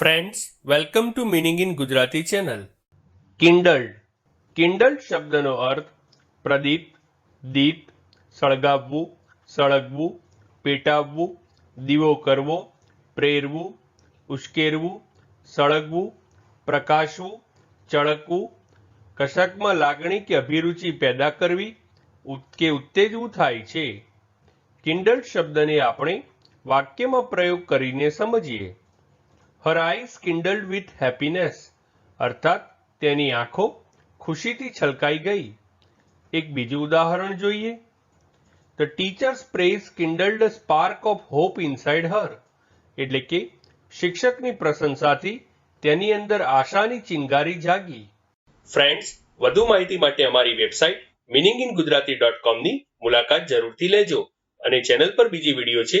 Friends welcome to meaning in Gujarati channel kindled kindled શબ્દનો અર્થ પ્રદીપ દીપ સળગાવવું સળગવું પેટાવવું દીવો કરવો પ્રેરવું ઉશ્કેરવું સળગવું પ્રકાશવું ચળકવું કશાકમાં લાગણી કે અભિરુચિ પેદા કરવી કે ઉત્તેજવું થાય છે કિન્ડલ્ડ શબ્દને આપણે વાક્યમાં પ્રયોગ કરીને સમજીએ her eyes kindled with happiness અર્થાત, તેની આંખો ખુશીથી છલકાઈ ગઈ. એક બીજું ઉદાહરણ જોઈએ. The teachers praise kindled spark of hope inside her એટલે કે, શિક્ષકની પ્રશંસાથી તેની અંદર આશાની ચિંગારી જાગી. ફ્રેન્ડ્સ વધુ માહિતી માટે અમારી website meaning in Gujarati dot કોમની મુલાકાત જરૂરથી લેજો અને ચેનલ પર બીજી વીડિયો છે